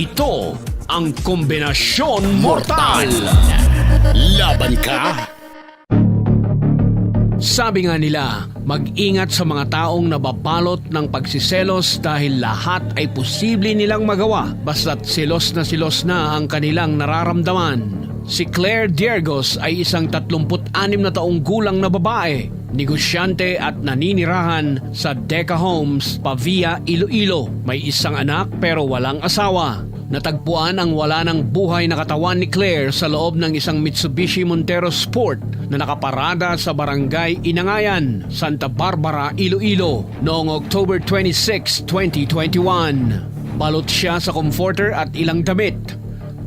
Ito ang kombinasyon mortal. Laban ka? Sabi nga nila, mag-ingat sa mga taong nababalot ng pagsiselos dahil lahat ay posible nilang magawa basta't silos na silos na ang kanilang nararamdaman. Si Claire Diergos ay isang 36 na taong gulang na babae, negosyante at naninirahan sa Deca Homes, Pavia, Iloilo. May isang anak pero walang asawa. Natagpuan ang wala ng buhay na katawan ni Claire sa loob ng isang Mitsubishi Montero Sport na nakaparada sa barangay Inangayan, Santa Barbara, Iloilo noong October 26, 2021. Balot siya sa comforter at ilang damit.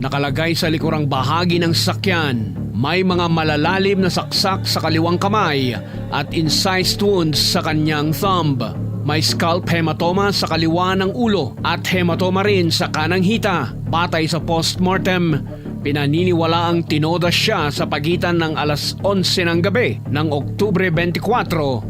Nakalagay sa likurang bahagi ng sakyan. May mga malalalim na saksak sa kaliwang kamay at incised wounds sa kanyang thumb. May scalp hematoma sa kaliwa ng ulo at hematoma rin sa kanang hita. Batay sa postmortem, pinaniniwala ang tinoda siya sa pagitan ng alas 11 ng gabi ng Oktubre 24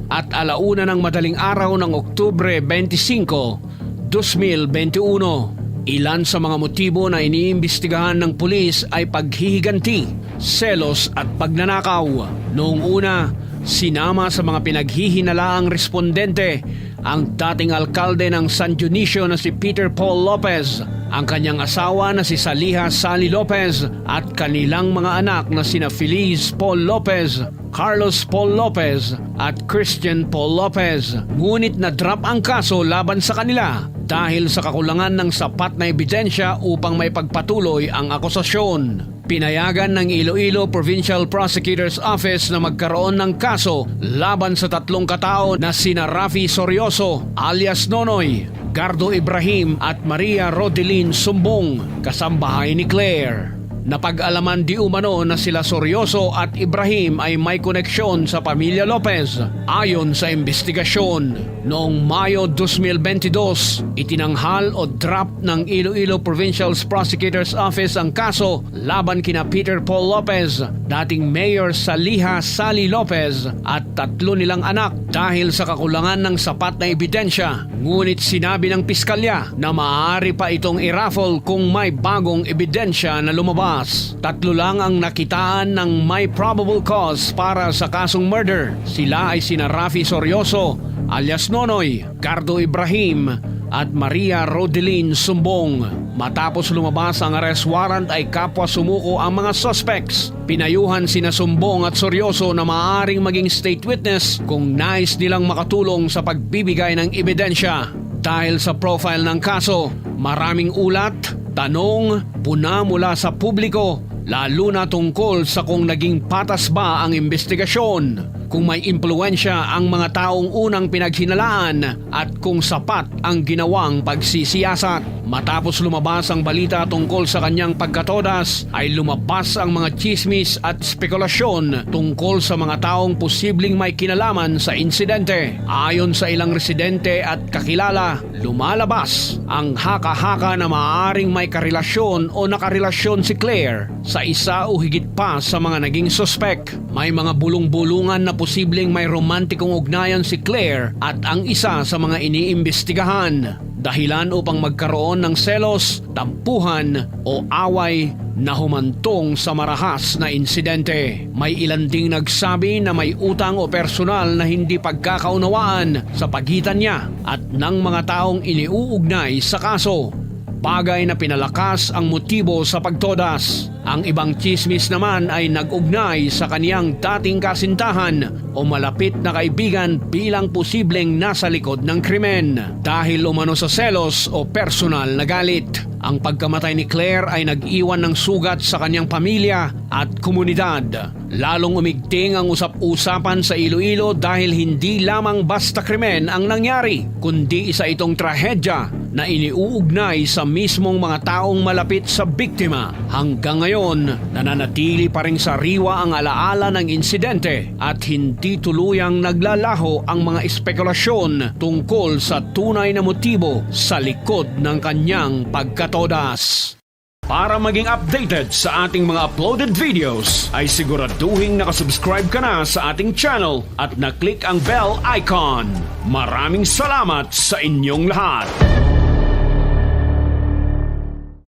at alauna ng madaling araw ng Oktubre 25, 2021. Ilan sa mga motibo na iniimbestigahan ng pulis ay paghihiganti, selos at pagnanakaw. Noong una, sinama sa mga pinaghihinalaang respondente ang dating alkalde ng San Dionisio na si Peter Paul Lopez, ang kanyang asawa na si Saliha Sally Lopez at kanilang mga anak na sina Feliz Paul Lopez, Carlos Paul Lopez at Christian Paul Lopez. Ngunit na-drop ang kaso laban sa kanila dahil sa kakulangan ng sapat na ebidensya upang may pagpatuloy ang akusasyon. Pinayagan ng Iloilo Provincial Prosecutor's Office na magkaroon ng kaso laban sa tatlong katao na sina Rafi Sorioso alias Nonoy, Gardo Ibrahim at Maria Rodelin Sumbong, kasambahay ni Claire. Napag-alaman di umano na sila Soryoso at Ibrahim ay may koneksyon sa pamilya Lopez. Ayon sa investigasyon, noong Mayo 2022, itinanghal o drop ng Iloilo Provincial Prosecutor's Office ang kaso laban kina Peter Paul Lopez, dating Mayor Saliha Sally Lopez at tatlo nilang anak dahil sa kakulangan ng sapat na ebidensya. Ngunit sinabi ng piskalya na maaari pa itong iraffle kung may bagong ebidensya na lumabas. Tatlo lang ang nakitaan ng may probable cause para sa kasong murder. Sila ay sina Rafi Soryoso, alias Nonoy, Gardo Ibrahim, at Maria Rodelin Sumbong. Matapos lumabas ang arrest warrant ay kapwa sumuko ang mga suspects. Pinayuhan sina Sumbong at Soryoso na maaaring maging state witness kung nais nilang makatulong sa pagbibigay ng ebidensya. Dahil sa profile ng kaso, maraming ulat, tanong, puna mula sa publiko, lalo na tungkol sa kung naging patas ba ang investigasyon, kung may impluensya ang mga taong unang pinaghinalaan at kung sapat ang ginawang pagsisiyasat. Matapos lumabas ang balita tungkol sa kanyang pagkatodas, ay lumabas ang mga chismis at spekulasyon tungkol sa mga taong posibleng may kinalaman sa insidente. Ayon sa ilang residente at kakilala, lumalabas ang haka-haka na maaaring may karelasyon o nakarelasyon si Claire sa isa o higit pa sa mga naging sospek. May mga bulong-bulungan na posibleng may romantikong ugnayan si Claire at ang isa sa mga iniimbestigahan. Dahilan upang magkaroon ng selos, tampuhan o away na humantong sa marahas na insidente. May ilan ding nagsabi na may utang o personal na hindi pagkakaunawaan sa pagitan niya at ng mga taong iniuugnay sa kaso. Bagay na pinalakas ang motibo sa pagtodas. Ang ibang chismis naman ay nag-ugnay sa kaniyang dating kasintahan o malapit na kaibigan bilang posibleng nasa likod ng krimen dahil umano sa selos o personal na galit. Ang pagkamatay ni Claire ay nag-iwan ng sugat sa kanyang pamilya at komunidad. Lalong umigting ang usap-usapan sa Iloilo dahil hindi lamang basta krimen ang nangyari, kundi isa itong trahedya na iniuugnay sa mismong mga taong malapit sa biktima. Hanggang ngayon, nananatili pa rin sariwa ang alaala ng insidente at hindi tuluyang naglalaho ang mga espekulasyon tungkol sa tunay na motibo sa likod ng kanyang pagkatodas. Para maging updated sa ating mga uploaded videos, ay siguraduhin nakasubscribe ka na sa ating channel at naklik ang bell icon. Maraming salamat sa inyong lahat!